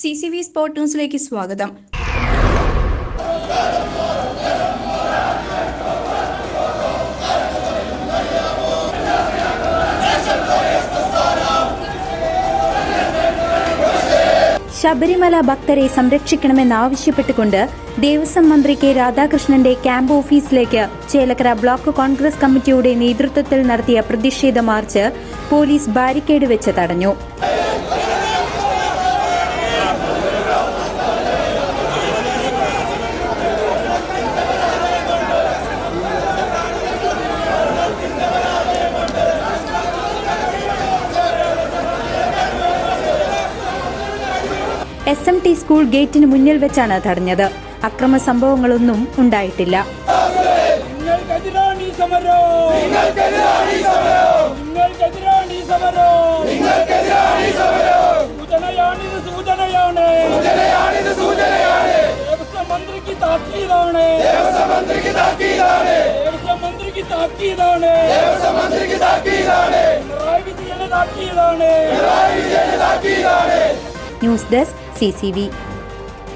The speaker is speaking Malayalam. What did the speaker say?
സി സി വി സ്പോർട്ട് ന്യൂസിലേക്ക് സ്വാഗതം. ശബരിമല ഭക്തരെ സംരക്ഷിക്കണമെന്നാവശ്യപ്പെട്ടുകൊണ്ട് ദേവസ്വം മന്ത്രി കെ രാധാകൃഷ്ണന്റെ ക്യാമ്പ് ഓഫീസിലേക്ക് ചേലക്കര ബ്ലോക്ക് കോൺഗ്രസ് കമ്മിറ്റിയുടെ നേതൃത്വത്തിൽ നടത്തിയ പ്രതിഷേധ മാർച്ച് പോലീസ് ബാരിക്കേഡ് വെച്ച് തടഞ്ഞു. എസ് എം ടി സ്കൂൾ ഗേറ്റിന് മുന്നിൽ വെച്ചാണ് തടഞ്ഞത്. അക്രമ സംഭവങ്ങളൊന്നും ഉണ്ടായിട്ടില്ല. മന്ത്രിക്ക് താക്കീതാണ്. മന്ത്രിക്ക് താക്കീതാണ്. മന്ത്രിക്ക് താക്കീതാണ്. മന്ത്രിക്ക് താക്കീതാണ്. പിണറായി വിജയന് താക്കീതാണ്. പിണറായി വിജയന് താക്കീതാണ്. News desk C